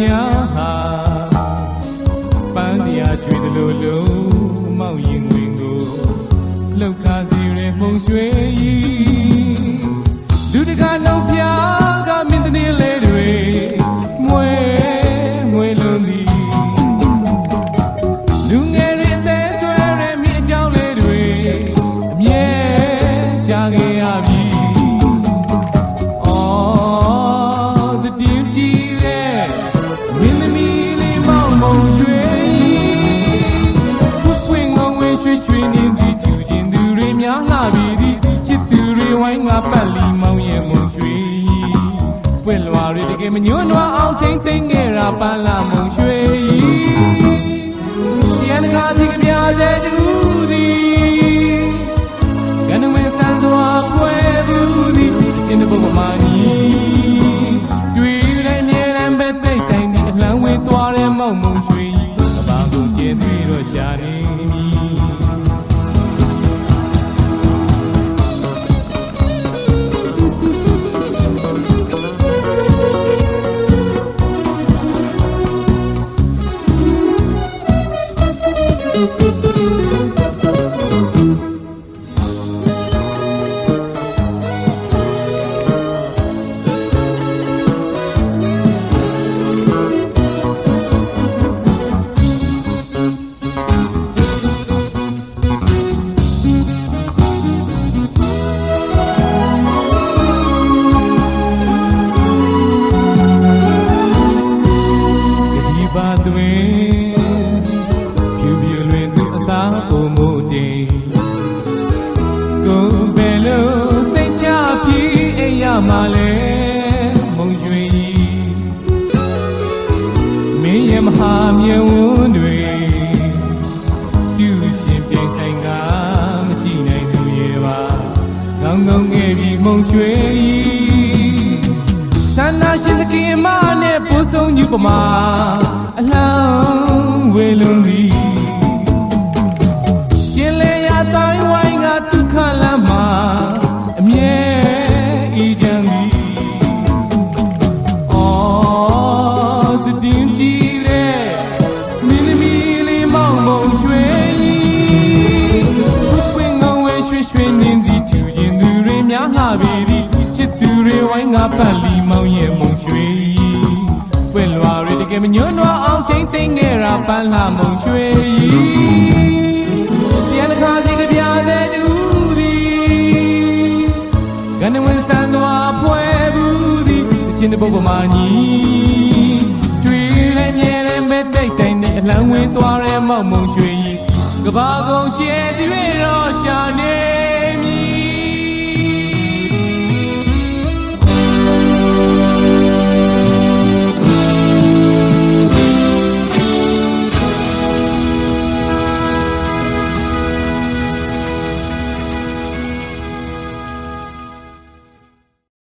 များဟာပန်းတရားကျွေသလိုလိုမောက်ရင်ဝင်ကိုလှုပ်ခါစီရဲမှုံရွှေကြီးလူတကာနှုတ်ဖျား တွေတကယ်မညွန့်နွားအောင်ထိမ့်သိမ့်ခဲ့တာပန်းလာမုံရွှေရန်ကားစီကပြားတဲ့တူသည်ကနဝင်းဆန်းစွာဖွဲဘူးသည်အချင်းတစ်ပုဒ်ပမာနီတွေ့တဲ့နေရန်ပဲသိဆိုင်သည်အလံဝေးသွားတဲ့မောက်မုံရွှေအပန်းကုန်ကျင်းသွေးတော့ရှာနေမ သူအသားကိုမို့တင်ကိုယ်ပဲလို့စိတ်ချပြီးအိမ်ရမှာလဲမုံရွှေကြီးမင်းရဲ့မဟာမြတ်ဝန်းတွေတူရှင်ပြိုင်ဆိုင်ကမကြည့်နိုင်သူရဲ့ပါကောင်းကောင်းငယ်ပြီးမုံရွှေကြီးဆန္ဒရှင်တကင်မနဲ့ပိုးဆုံးညူပမာအလောင်းဝေလုံးသည် ပတ်လီမောင်ရဲ့မုံရွှေပွင့်လွာတွေတကယ်မညွန့်နွားအောင်ထိမ့်သိမ့်ခဲ့တာပန်းလာမုံရွှေပြန်တစ်ခါစီကပြားတဲ့တူသည်ကနေဝင်ဆန်းစွာဖွဲဘူးသည်အချင်းတစ်ပုဒ်ပမာညီတွေ့လဲမြဲလဲမဲ့တိတ်ဆိုင်တဲ့အလံဝင်သွားတဲ့မောက်မုံရွှေကြီးကဘာကုန်ကျဲတွေတော့ရှာနေ